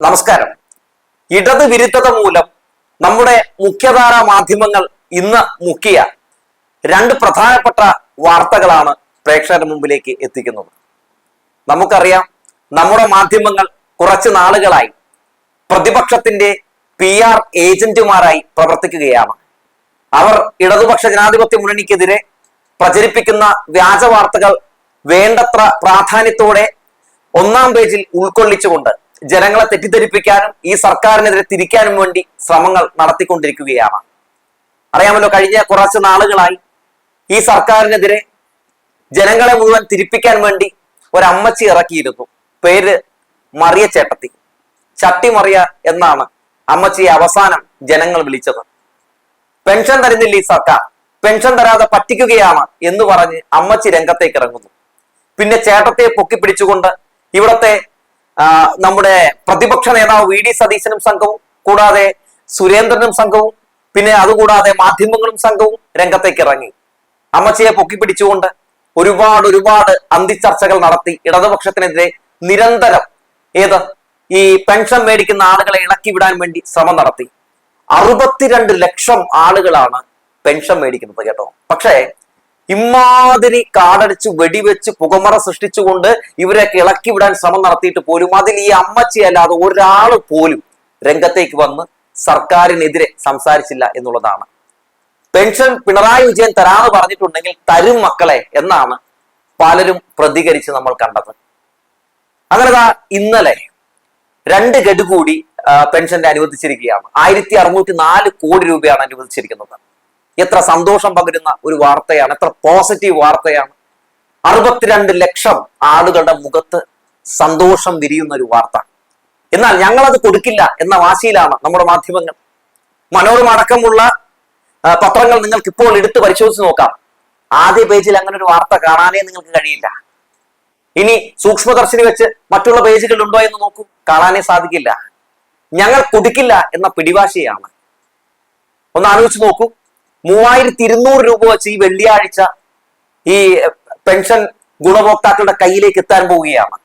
നമസ്കാരം. ഇടത് വിരുദ്ധത മൂലം നമ്മുടെ മുഖ്യധാര മാധ്യമങ്ങൾ ഇന്ന് മുക്കിയ രണ്ട് പ്രധാനപ്പെട്ട വാർത്തകളാണ് പ്രേക്ഷകരുടെ മുമ്പിലേക്ക് എത്തിക്കുന്നത്. നമുക്കറിയാം നമ്മുടെ മാധ്യമങ്ങൾ കുറച്ച് നാളുകളായി പ്രതിപക്ഷത്തിന്റെ പി ആർ ഏജന്റുമാരായി പ്രവർത്തിക്കുകയാണ്. അവർ ഇടതുപക്ഷ ജനാധിപത്യ മുന്നണിക്കെതിരെ പ്രചരിപ്പിക്കുന്ന വ്യാജ വാർത്തകൾ വേണ്ടത്ര പ്രാധാന്യത്തോടെ ഒന്നാം പേജിൽ ഉൾക്കൊള്ളിച്ചുകൊണ്ട് ജനങ്ങളെ തെറ്റിദ്ധരിപ്പിക്കാനും ഈ സർക്കാരിനെതിരെ തിരിക്കാനും വേണ്ടി ശ്രമങ്ങൾ നടത്തിക്കൊണ്ടിരിക്കുകയാണ്. അറിയാമല്ലോ കഴിഞ്ഞ കുറച്ച് നാളുകളായി ഈ സർക്കാരിനെതിരെ ജനങ്ങളെ മുഴുവൻ തിരിപ്പിക്കാൻ വേണ്ടി ഒരമ്മച്ചി ഇറക്കിയിരുന്നു. പേര് മറിയ ചേട്ടത്തി. ചട്ടി മറിയ എന്നാണ് അമ്മച്ചിയെ അവസാനം ജനങ്ങൾ വിളിച്ചത്. പെൻഷൻ തരുന്നില്ല ഈ സർക്കാർ. പെൻഷൻ തരാതെ പറ്റിക്കുകയാണ് എന്ന് പറഞ്ഞ് അമ്മച്ചി രംഗത്തേക്ക് ഇറങ്ങുന്നു. പിന്നെ ചേട്ടത്തെ പൊക്കി പിടിച്ചുകൊണ്ട് ഇവിടത്തെ നമ്മുടെ പ്രതിപക്ഷ നേതാവ് വി ഡി സതീശനും സംഘവും കൂടാതെ സുരേന്ദ്രനും സംഘവും പിന്നെ അതുകൂടാതെ മാധ്യമങ്ങളും സംഘവും രംഗത്തേക്ക് ഇറങ്ങി. അമ്മച്ചിയെ പൊക്കിപ്പിടിച്ചുകൊണ്ട് ഒരുപാട് ഒരുപാട് അന്തിച്ചർച്ചകൾ നടത്തി. ഇടതുപക്ഷത്തിനെതിരെ നിരന്തരം ഏത്? ഈ പെൻഷൻ മേടിക്കുന്ന ആളുകളെ ഇളക്കി വിടാൻ വേണ്ടി ശ്രമം നടത്തി. അറുപത്തിരണ്ട് ലക്ഷം ആളുകളാണ് പെൻഷൻ മേടിക്കുന്നത് കേട്ടോ. പക്ഷേ ഇമാതിരി കാടടിച്ച് വെടിവെച്ച് പുകമറ സൃഷ്ടിച്ചുകൊണ്ട് ഇവരെയൊക്കെ ഇളക്കി വിടാൻ ശ്രമം നടത്തിയിട്ട് പോലും അതിൽ ഈ അമ്മച്ചി അല്ലാതെ ഒരാൾ പോലും രംഗത്തേക്ക് വന്ന് സർക്കാരിനെതിരെ സംസാരിച്ചില്ല എന്നുള്ളതാണ്. പെൻഷൻ പിണറായി വിജയൻ തരാന്ന് പറഞ്ഞിട്ടുണ്ടെങ്കിൽ തരും മക്കളെ എന്നാണ് പലരും പ്രതികരിച്ച് നമ്മൾ കണ്ടത്. അങ്ങനെ ഇന്നലെ രണ്ട് ഗഡു കൂടി പെൻഷന്റെ അനുവദിച്ചിരിക്കുകയാണ്. ആയിരത്തി അറുന്നൂറ്റി നാല് കോടി രൂപയാണ് അനുവദിച്ചിരിക്കുന്നത്. എത്ര സന്തോഷം പകരുന്ന ഒരു വാർത്തയാണ് എത്ര പോസിറ്റീവ് വാർത്തയാണ്. അറുപത്തിരണ്ട് ലക്ഷം ആളുകളുടെ മുഖത്ത് സന്തോഷം വിരിയുന്ന ഒരു വാർത്ത. എന്നാൽ ഞങ്ങളത് കൊടുക്കില്ല എന്ന വാശിയിലാണ് നമ്മുടെ മാധ്യമങ്ങൾ. മനോരമ അടക്കമുള്ള പത്രങ്ങൾ നിങ്ങൾക്ക് ഇപ്പോൾ എടുത്ത് പരിശോധിച്ച് നോക്കാം. ആദ്യ പേജിൽ അങ്ങനെ ഒരു വാർത്ത കാണാനേ നിങ്ങൾക്ക് കഴിയില്ല. ഇനി സൂക്ഷ്മദർശിനി വെച്ച് മറ്റുള്ള പേജുകൾ ഉണ്ടോ എന്ന് നോക്കൂ. കാണാനേ സാധിക്കില്ല. ഞങ്ങൾ കൊടുക്കില്ല എന്ന പിടിവാശിയാണ്. ഒന്ന് ആലോചിച്ച് നോക്കൂ. മൂവായിരത്തി ഇരുന്നൂറ് രൂപ വെച്ച് ഈ വെള്ളിയാഴ്ച ഈ പെൻഷൻ ഗുണഭോക്താക്കളുടെ കയ്യിലേക്ക് എത്താൻ പോവുകയാണ്.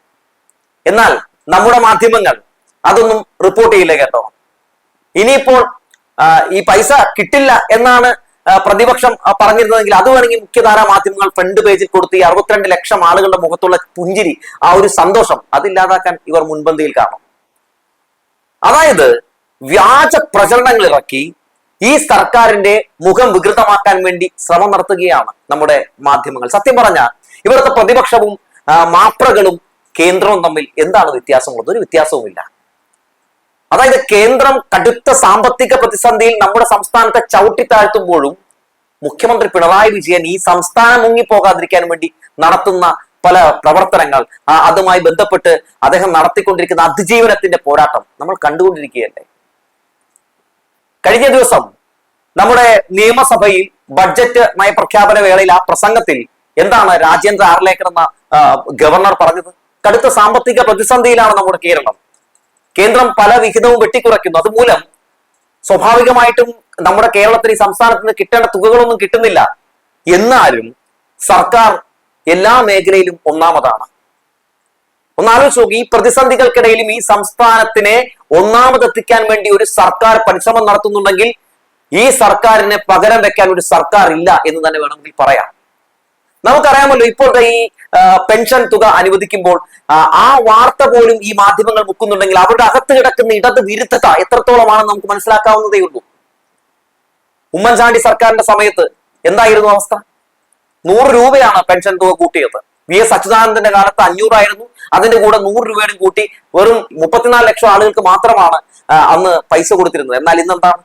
എന്നാൽ നമ്മുടെ മാധ്യമങ്ങൾ അതൊന്നും റിപ്പോർട്ട് ചെയ്യില്ല കേട്ടോ. ഇനിയിപ്പോൾ ഈ പൈസ കിട്ടില്ല എന്നാണ് പ്രതിപക്ഷം പറഞ്ഞിരുന്നതെങ്കിൽ അത് വേണമെങ്കിൽ മുഖ്യധാര മാധ്യമങ്ങൾ ഫ്രണ്ട് പേജിൽ കൊടുത്ത് ഈ അറുപത്തിരണ്ട് ലക്ഷം ആളുകളുടെ മുഖത്തുള്ള പുഞ്ചിരി ആ ഒരു സന്തോഷം അതില്ലാതാക്കാൻ ഇവർ മുൻപന്തിയിൽ കാണും. അതായത് വ്യാജ പ്രചരണങ്ങൾ ഇറക്കി ഈ സർക്കാരിന്റെ മുഖം വികൃതമാക്കാൻ വേണ്ടി ശ്രമം നടത്തുകയാണ് നമ്മുടെ മാധ്യമങ്ങൾ. സത്യം പറഞ്ഞാൽ ഇവിടുത്തെ പ്രതിപക്ഷവും മാപ്രകളും കേന്ദ്രവും തമ്മിൽ എന്താണ് വ്യത്യാസമുള്ളത്? ഒരു വ്യത്യാസവുമില്ല. അതായത് കേന്ദ്രം കടുത്ത സാമ്പത്തിക പ്രതിസന്ധിയിൽ നമ്മുടെ സംസ്ഥാനത്തെ ചവിട്ടിത്താഴ്ത്തുമ്പോഴും മുഖ്യമന്ത്രി പിണറായി വിജയൻ ഈ സംസ്ഥാനം മുങ്ങിപ്പോകാതിരിക്കാൻ വേണ്ടി നടത്തുന്ന പല പ്രവർത്തനങ്ങൾ അതുമായി ബന്ധപ്പെട്ട് അദ്ദേഹം നടത്തിക്കൊണ്ടിരിക്കുന്ന അതിജീവനത്തിന്റെ പോരാട്ടം നമ്മൾ കണ്ടുകൊണ്ടിരിക്കുകയല്ലേ? കഴിഞ്ഞ ദിവസം നമ്മുടെ നിയമസഭയിൽ ബഡ്ജറ്റ് നയപ്രഖ്യാപന വേളയിൽ ആ പ്രസംഗത്തിൽ എന്താണ് രാജേന്ദ്ര ആർലേക്കർ എന്ന ഗവർണർ പറഞ്ഞത്? കടുത്ത സാമ്പത്തിക പ്രതിസന്ധിയിലാണ് നമ്മുടെ കേരളം. കേന്ദ്രം പല വിഹിതവും വെട്ടിക്കുറയ്ക്കുന്നു. അതുമൂലം സ്വാഭാവികമായിട്ടും നമ്മുടെ കേരളത്തിന് ഈ സംസ്ഥാനത്തിന് കിട്ടേണ്ട തുകകളൊന്നും കിട്ടുന്നില്ല. എന്നാലും സർക്കാർ എല്ലാ മേഖലയിലും ഒന്നാമതാണ്. ഒന്ന് ആലോചിച്ച് നോക്കി ഈ പ്രതിസന്ധികൾക്കിടയിലും ഈ സംസ്ഥാനത്തിനെ ഒന്നാമതെത്തിക്കാൻ വേണ്ടി ഒരു സർക്കാർ പരിശ്രമം നടത്തുന്നുണ്ടെങ്കിൽ ഈ സർക്കാരിനെ പകരം വെക്കാൻ ഒരു സർക്കാർ ഇല്ല എന്ന് തന്നെ വേണമെങ്കിൽ പറയാം. നമുക്കറിയാമല്ലോ ഇപ്പോഴത്തെ ഈ പെൻഷൻ തുക അനുവദിക്കുമ്പോൾ ആ, വാർത്ത പോലും ഈ മാധ്യമങ്ങൾ മുക്കുന്നുണ്ടെങ്കിൽ അവരുടെ അകത്ത് കിടക്കുന്ന ഇടത് വിരുദ്ധത എത്രത്തോളമാണെന്ന് നമുക്ക് മനസ്സിലാക്കാവുന്നതേ ഉള്ളൂ. ഉമ്മൻചാണ്ടി സർക്കാരിന്റെ സമയത്ത് എന്തായിരുന്നു അവസ്ഥ? നൂറ് രൂപയാണ് പെൻഷൻ തുക കൂട്ടിയത്. വി എസ് അച്യുതാനന്ദന്റെ കാലത്ത് അഞ്ഞൂറായിരുന്നു. അതിന്റെ കൂടെ നൂറ് രൂപയുടെ കൂട്ടി വെറും മുപ്പത്തിനാല് ലക്ഷം ആളുകൾക്ക് മാത്രമാണ് അന്ന് പൈസ കൊടുത്തിരുന്നത്. എന്നാൽ ഇന്ന് എന്താണ്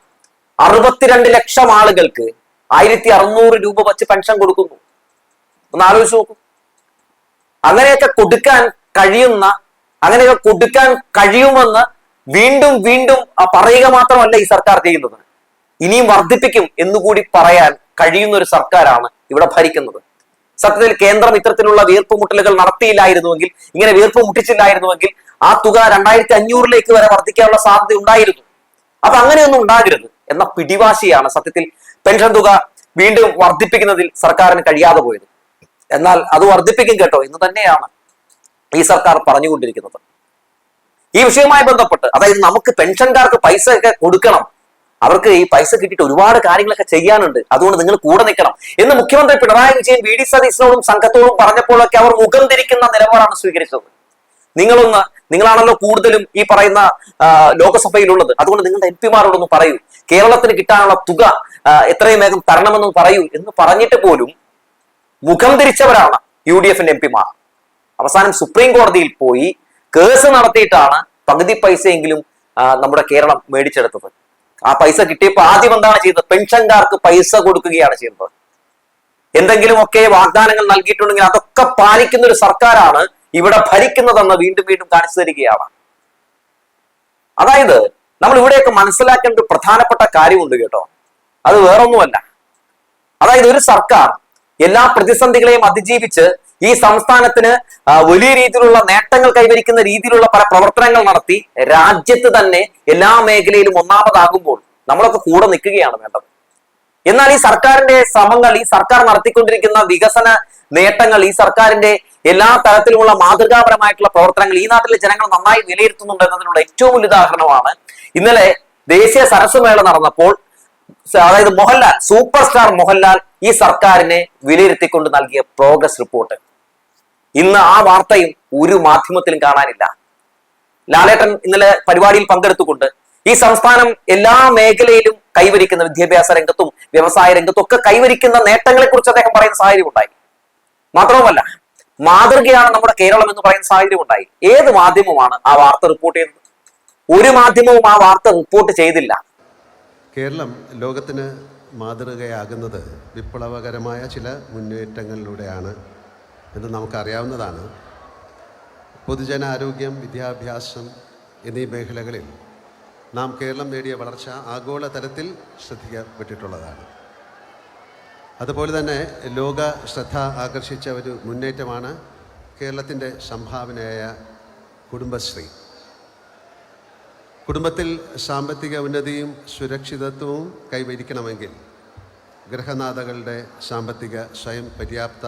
അറുപത്തിരണ്ട് ലക്ഷം ആളുകൾക്ക് ആയിരത്തി അറുന്നൂറ് രൂപ വച്ച് പെൻഷൻ കൊടുക്കുന്നു. ഒന്ന് ആലോചിച്ച് നോക്കൂ. അങ്ങനെയൊക്കെ കൊടുക്കാൻ കഴിയുന്ന അങ്ങനെയൊക്കെ കൊടുക്കാൻ കഴിയുമെന്ന് വീണ്ടും വീണ്ടും പറയുക മാത്രമല്ല ഈ സർക്കാർ ചെയ്യുന്നത്. ഇനിയും വർദ്ധിപ്പിക്കും എന്നുകൂടി പറയാൻ കഴിയുന്ന ഒരു സർക്കാരാണ് ഇവിടെ ഭരിക്കുന്നത്. സത്യത്തിൽ കേന്ദ്രം ഇത്തരത്തിലുള്ള വീർപ്പുമുട്ടലുകൾ നടത്തിയില്ലായിരുന്നുവെങ്കിൽ ഇങ്ങനെ വീർപ്പ് മുട്ടിച്ചില്ലായിരുന്നുവെങ്കിൽ ആ തുക രണ്ടായിരത്തി അഞ്ഞൂറിലേക്ക് വരെ വർദ്ധിക്കാനുള്ള സാധ്യത ഉണ്ടായിരുന്നു. അപ്പൊ അങ്ങനെയൊന്നും ഉണ്ടാകരുത് എന്ന പിടിവാശിയാണ് സത്യത്തിൽ പെൻഷൻ തുക വീണ്ടും വർദ്ധിപ്പിക്കുന്നതിൽ സർക്കാരിന് കഴിയാതെ പോയത്. എന്നാൽ അത് വർദ്ധിപ്പിക്കും കേട്ടോ എന്ന് തന്നെയാണ് ഈ സർക്കാർ പറഞ്ഞുകൊണ്ടിരിക്കുന്നത്. ഈ വിഷയവുമായി ബന്ധപ്പെട്ട് അതായത് നമുക്ക് പെൻഷൻകാർക്ക് പൈസ ഒക്കെ കൊടുക്കണം അവർക്ക് ഈ പൈസ കിട്ടിയിട്ട് ഒരുപാട് കാര്യങ്ങളൊക്കെ ചെയ്യാനുണ്ട്. അതുകൊണ്ട് നിങ്ങൾ കൂടെ നിൽക്കണം. എന്ന് മുഖ്യമന്ത്രി പിണറായി വിജയൻ വി ഡി സതീശനോടും സംഘത്തോടും പറഞ്ഞപ്പോഴൊക്കെ അവർ മുഖം തിരിക്കുന്ന നിലപാടാണ് സ്വീകരിച്ചത്. നിങ്ങളൊന്ന് നിങ്ങളാണല്ലോ കൂടുതലും ഈ പറയുന്ന ലോകസഭയിലുള്ളത്. അതുകൊണ്ട് നിങ്ങളുടെ എം പിമാരോടൊന്ന് പറയൂ. കേരളത്തിന് കിട്ടാനുള്ള തുക എത്രയും വേഗം തരണമെന്ന് പറയൂ എന്ന് പറഞ്ഞിട്ട് പോലും മുഖം തിരിച്ചവരാണ് യു ഡി എഫിന്റെ എം പിമാർ. അവസാനം സുപ്രീം കോടതിയിൽ പോയി കേസ് നടത്തിയിട്ടാണ് പകുതി പൈസയെങ്കിലും നമ്മുടെ കേരളം മേടിച്ചെടുത്തത്. ആ പൈസ കിട്ടിയപ്പോൾ ആദ്യം എന്താണ് ചെയ്തത് പെൻഷൻകാർക്ക് പൈസ കൊടുക്കുകയാണ് ചെയ്യുന്നത്. എന്തെങ്കിലുമൊക്കെ വാഗ്ദാനങ്ങൾ നൽകിയിട്ടുണ്ടെങ്കിൽ അതൊക്കെ പാലിക്കുന്ന ഒരു സർക്കാരാണ് ഇവിടെ ഭരിക്കുന്നതെന്ന് വീണ്ടും വീണ്ടും കാണിച്ചു തരികയാണ്. അതായത് നമ്മൾ ഇവിടെയൊക്കെ മനസ്സിലാക്കേണ്ട ഒരു പ്രധാനപ്പെട്ട കാര്യമുണ്ട് കേട്ടോ. അത് വേറൊന്നുമല്ല. അതായത് ഒരു സർക്കാർ എല്ലാ പ്രതിസന്ധികളെയും അതിജീവിച്ച് ഈ സംസ്ഥാനത്തിന് വലിയ രീതിയിലുള്ള നേട്ടങ്ങൾ കൈവരിക്കുന്ന രീതിയിലുള്ള പല പ്രവർത്തനങ്ങൾ നടത്തി രാജ്യത്ത് തന്നെ എല്ലാ മേഖലയിലും ഒന്നാമതാകുമ്പോൾ നമ്മളൊക്കെ കൂടെ നിൽക്കുകയാണ് വേണ്ടത്. എന്നാൽ ഈ സർക്കാരിന്റെ ശ്രമങ്ങൾ ഈ സർക്കാർ നടത്തിക്കൊണ്ടിരിക്കുന്ന വികസന നേട്ടങ്ങൾ ഈ സർക്കാരിന്റെ എല്ലാ തരത്തിലുമുള്ള മാതൃകാപരമായിട്ടുള്ള പ്രവർത്തനങ്ങൾ ഈ നാട്ടിലെ ജനങ്ങൾ നന്നായി വിലയിരുത്തുന്നുണ്ട് എന്നതിനുള്ള ഏറ്റവും വലിയ ഉദാഹരണമാണ് ഇന്നലെ ദേശീയ സരസ്വമേള നടന്നപ്പോൾ അതായത് മോഹൻലാൽ സൂപ്പർ സ്റ്റാർ മോഹൻലാൽ ഈ സർക്കാരിനെ വിലയിരുത്തിക്കൊണ്ട് നൽകിയ പ്രോഗ്രസ് റിപ്പോർട്ട് ഇന്ന് ആ വാർത്തയും ഒരു മാധ്യമത്തിലും കാണാനില്ല. ലാലേട്ടൻ ഇന്നലെ പരിപാടിയിൽ പങ്കെടുത്തുകൊണ്ട് ഈ സംസ്ഥാനം എല്ലാ മേഖലയിലും കൈവരിക്കുന്ന വിദ്യാഭ്യാസ രംഗത്തും വ്യവസായ രംഗത്തും ഒക്കെ കൈവരിക്കുന്ന നേട്ടങ്ങളെ കുറിച്ച് അദ്ദേഹം പറയുന്ന സാഹചര്യം ഉണ്ടായി. മാത്രവുമല്ല മാതൃകയാണ് നമ്മുടെ കേരളം എന്ന് പറയുന്ന സാഹചര്യം ഉണ്ടായി. ഏത് മാധ്യമമാണ് ആ വാർത്ത റിപ്പോർട്ട് ചെയ്തത്? ഒരു മാധ്യമവും ആ വാർത്ത റിപ്പോർട്ട് ചെയ്തില്ല. കേരളം ലോകത്തിന് മാതൃകയാകുന്നത് വിപ്ലവകരമായ ചില മുന്നേറ്റങ്ങളിലൂടെയാണ്. എന്ന് നമുക്കറിയാവുന്നതാണ്. പൊതുജനാരോഗ്യം വിദ്യാഭ്യാസം എന്നീ മേഖലകളിൽ നാം കേരളം നേടിയ വളർച്ച ആഗോള തലത്തിൽ ശ്രദ്ധിക്കപ്പെട്ടിട്ടുള്ളതാണ്. അതുപോലെ തന്നെ ലോക ശ്രദ്ധ ആകർഷിച്ച ഒരു മുന്നേറ്റമാണ് കേരളത്തിന്റെ സംഭാവനയായ കുടുംബശ്രീ. കുടുംബത്തിൽ സാമ്പത്തിക ഉന്നതിയും സുരക്ഷിതത്വവും കൈവരിക്കണമെങ്കിൽ ഗൃഹനാഥകളുടെ സാമ്പത്തിക സ്വയം പര്യാപ്ത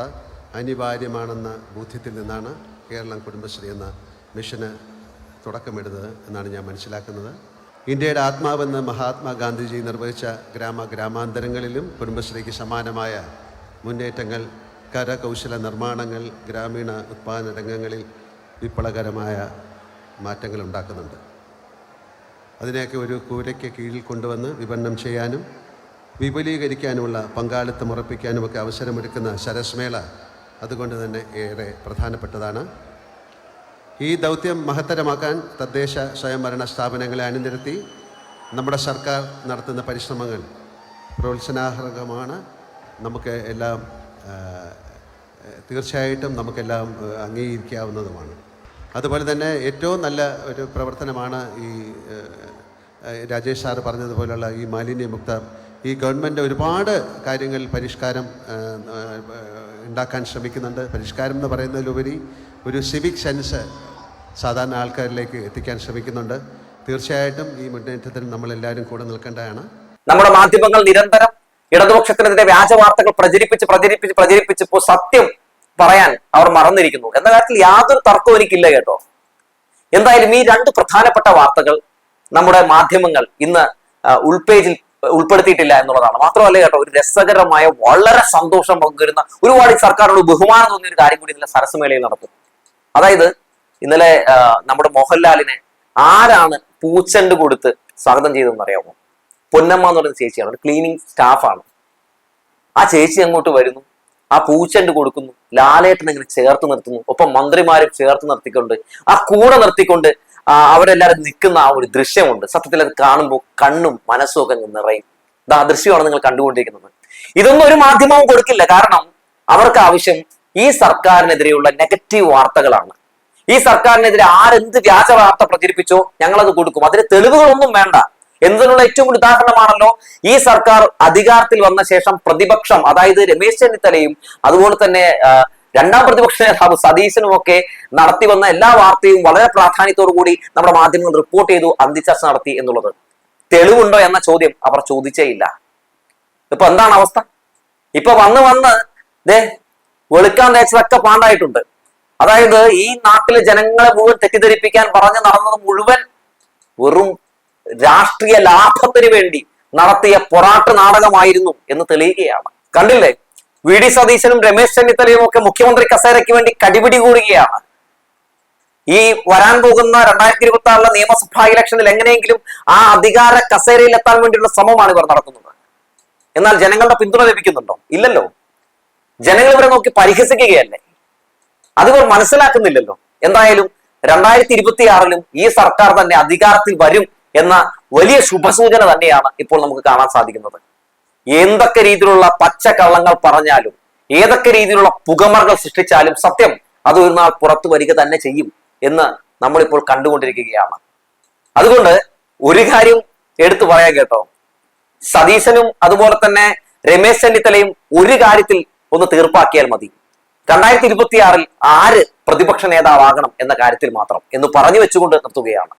അനിവാര്യമാണെന്ന ബോധ്യത്തിൽ നിന്നാണ് കേരളം കുടുംബശ്രീ എന്ന മിഷന് തുടക്കമിടുന്നത് എന്നാണ് ഞാൻ മനസ്സിലാക്കുന്നത്. ഇന്ത്യയുടെ ആത്മാവെന്ന് മഹാത്മാഗാന്ധിജി നിർവഹിച്ച ഗ്രാമ ഗ്രാമാന്തരങ്ങളിലും കുടുംബശ്രീക്ക് സമാനമായ മുന്നേറ്റങ്ങൾ കരകൗശല നിർമ്മാണങ്ങൾ ഗ്രാമീണ ഉത്പാദന രംഗങ്ങളിൽ വിപ്ലവകരമായ മാറ്റങ്ങൾ ഉണ്ടാക്കുന്നുണ്ട്. അതിനെയൊക്കെ ഒരു കൂരയ്ക്ക് കീഴിൽ കൊണ്ടുവന്ന് വിപണനം ചെയ്യാനും വിപുലീകരിക്കാനുമുള്ള പങ്കാളിത്തം ഉറപ്പിക്കാനുമൊക്കെ അവസരമൊരുക്കുന്ന സരസ്മേള അതുകൊണ്ട് തന്നെ ഏറെ പ്രധാനപ്പെട്ടതാണ്. ഈ ദൗത്യം മഹത്തരമാക്കാൻ തദ്ദേശ സ്വയംഭരണ സ്ഥാപനങ്ങളെ അണിനിരത്തി നമ്മുടെ സർക്കാർ നടത്തുന്ന പരിശ്രമങ്ങൾ പ്രോത്സാഹകമാണ് നമുക്ക് എല്ലാം തീർച്ചയായിട്ടും നമുക്കെല്ലാം അംഗീകരിക്കാവുന്നതുമാണ്. അതുപോലെ തന്നെ ഏറ്റവും നല്ല ഒരു പ്രവർത്തനമാണ് ഈ രാജേഷ് സാറ് പറഞ്ഞതുപോലുള്ള ഈ മാലിന്യമുക്ത ഈ ഗവൺമെന്റ് ഒരുപാട് കാര്യങ്ങൾ പരിഷ്കാരം ഉണ്ടാക്കാൻ ശ്രമിക്കുന്നുണ്ട്. പരിഷ്കാരം എന്ന് പറയുന്നതിലുപരി ഒരു സിവിക് സെൻസ് സാധാരണ ആൾക്കാരിലേക്ക് എത്തിക്കാൻ ശ്രമിക്കുന്നുണ്ട്. തീർച്ചയായിട്ടും ഈ മുന്നേറ്റത്തിൽ നമ്മളെല്ലാവരും കൂടെ നിൽക്കേണ്ടതാണ്. നമ്മുടെ മാധ്യമങ്ങൾ നിരന്തരം ഇടതുപക്ഷത്തിനെതിരെ വ്യാജ വാർത്തകൾ പ്രചരിപ്പിച്ച് പ്രചരിപ്പിച്ച് പ്രചരിപ്പിച്ച് ഇപ്പോൾ സത്യം പറയാൻ അവർ മറന്നിരിക്കുന്നു. എന്ന കാര്യത്തിൽ യാതൊരു തർക്കവും എനിക്കില്ല കേട്ടോ. എന്തായാലും ഈ രണ്ട് പ്രധാനപ്പെട്ട വാർത്തകൾ നമ്മുടെ മാധ്യമങ്ങൾ ഇന്ന് ഉൾപേജിൽ ഉൾപ്പെടുത്തിയിട്ടില്ല എന്നുള്ളതാണ്. മാത്രമല്ല കേട്ടോ ഒരു രസകരമായ വളരെ സന്തോഷം പങ്കുവരുന്ന ഒരുപാട് സർക്കാരിനോട് ബഹുമാനം തോന്നിയ ഒരു കാര്യം കൂടി ഇന്നലെ സരസ്മേളയിൽ നടത്തും അതായത് ഇന്നലെ നമ്മുടെ മോഹൻലാലിനെ ആരാണ് പൂച്ചണ്ട് കൊടുത്ത് സ്വാഗതം ചെയ്തതെന്ന് അറിയാമോ? പൊന്നമ്മ എന്ന് പറയുന്ന ചേച്ചിയാണ്. ക്ലീനിങ് സ്റ്റാഫാണ് ആ ചേച്ചി അങ്ങോട്ട് വരുന്നു. ആ പൂച്ചണ്ട് കൊടുക്കുന്നു. ലാലേട്ടൻ ഇങ്ങനെ ചേർത്ത് നിർത്തുന്നു. ഒപ്പം മന്ത്രിമാരും ചേർത്ത് നിർത്തിക്കൊണ്ട് ആ കൂടെ നിർത്തിക്കൊണ്ട് അവരെല്ലാവരും നിൽക്കുന്ന ആ ഒരു ദൃശ്യമുണ്ട്. സത്യത്തിൽ അത് കാണുമ്പോൾ കണ്ണും മനസ്സും ഒക്കെ നിറയും. ഇത് ആ ദൃശ്യമാണ് നിങ്ങൾ കണ്ടുകൊണ്ടിരിക്കുന്നത്. ഇതൊന്നും ഒരു മാധ്യമവും കൊടുക്കില്ല. കാരണം അവർക്ക് ആവശ്യം ഈ സർക്കാരിനെതിരെയുള്ള നെഗറ്റീവ് വാർത്തകളാണ്. ഈ സർക്കാരിനെതിരെ ആരെന്ത് വ്യാജ വാർത്ത പ്രചരിപ്പിച്ചോ ഞങ്ങളത് കൊടുക്കും. അതിന് തെളിവുകളൊന്നും വേണ്ട. എന്നതിനുള്ള ഏറ്റവും കൂടുതൽ ഉദാഹരണമാണല്ലോ ഈ സർക്കാർ അധികാരത്തിൽ വന്ന ശേഷം പ്രതിപക്ഷം അതായത് രമേശ് ചെന്നിത്തലയും അതുപോലെ തന്നെ രണ്ടാം പ്രതിപക്ഷ നേതാവ് സതീശനും ഒക്കെ നടത്തി വന്ന എല്ലാ വാർത്തയും വളരെ പ്രാധാന്യത്തോടു കൂടി നമ്മുടെ മാധ്യമങ്ങൾ റിപ്പോർട്ട് ചെയ്തു അന്തിച്ചർച്ച നടത്തി എന്നുള്ളത്. തെളിവുണ്ടോ എന്ന ചോദ്യം അവർ ചോദിച്ചേ ഇല്ല. ഇപ്പൊ എന്താണ് അവസ്ഥ? ഇപ്പൊ വന്ന് വന്ന് ദേ വെളുക്കാൻ തേച്ചതൊക്കെ പാണ്ടായിട്ടുണ്ട്. അതായത് ഈ നാട്ടിലെ ജനങ്ങളെ മുഴുവൻ തെറ്റിദ്ധരിപ്പിക്കാൻ പറഞ്ഞു നടന്നത് മുഴുവൻ വെറും രാഷ്ട്രീയ ലാഭത്തിന് വേണ്ടി നടത്തിയ പൊറാട്ട് നാടകമായിരുന്നു എന്ന് തെളിയുകയാണ് കണ്ടില്ലേ? വി ഡി സതീശനും രമേശ് ചെന്നിത്തലയും ഒക്കെ മുഖ്യമന്ത്രി കസേരയ്ക്ക് വേണ്ടി കടിപിടി കൂടുകയാണ് ഈ വരാൻ പോകുന്ന രണ്ടായിരത്തി ഇരുപത്തി ആറിലെ നിയമസഭാ ഇലക്ഷനിൽ എങ്ങനെയെങ്കിലും ആ അധികാര കസേരയിൽ എത്താൻ വേണ്ടിയുള്ള ശ്രമമാണ് ഇവർ നടത്തുന്നത്. എന്നാൽ ജനങ്ങളുടെ പിന്തുണ ലഭിക്കുന്നുണ്ടോ? ഇല്ലല്ലോ. ജനങ്ങൾ ഇവരെ നോക്കി പരിഹസിക്കുകയല്ലേ? അതിവർ മനസ്സിലാക്കുന്നില്ലല്ലോ. എന്തായാലും രണ്ടായിരത്തി ഇരുപത്തി ആറിലും ഈ സർക്കാർ തന്നെ അധികാരത്തിൽ വരും എന്ന വലിയ ശുഭസൂചന തന്നെയാണ് ഇപ്പോൾ നമുക്ക് കാണാൻ സാധിക്കുന്നത്. എന്തൊക്കെ രീതിയിലുള്ള പച്ചക്കള്ളങ്ങൾ പറഞ്ഞാലും ഏതൊക്കെ രീതിയിലുള്ള പുകമറകൾ സൃഷ്ടിച്ചാലും സത്യം അത് ഒരു നാൾ പുറത്തു വരിക തന്നെ ചെയ്യും എന്ന് നമ്മളിപ്പോൾ കണ്ടുകൊണ്ടിരിക്കുകയാണ്. അതുകൊണ്ട് ഒരു കാര്യം എടുത്തു പറയാൻ കേട്ടോ. സതീശനും അതുപോലെ തന്നെ രമേശ് ചെന്നിത്തലയും ഒരു കാര്യത്തിൽ ഒന്ന് തീർപ്പാക്കിയാൽ മതി. രണ്ടായിരത്തി ഇരുപത്തിയാറിൽ ആര് പ്രതിപക്ഷ നേതാവാകണം എന്ന കാര്യത്തിൽ മാത്രം എന്ന് പറഞ്ഞു വെച്ചുകൊണ്ട് നിർത്തുകയാണ്.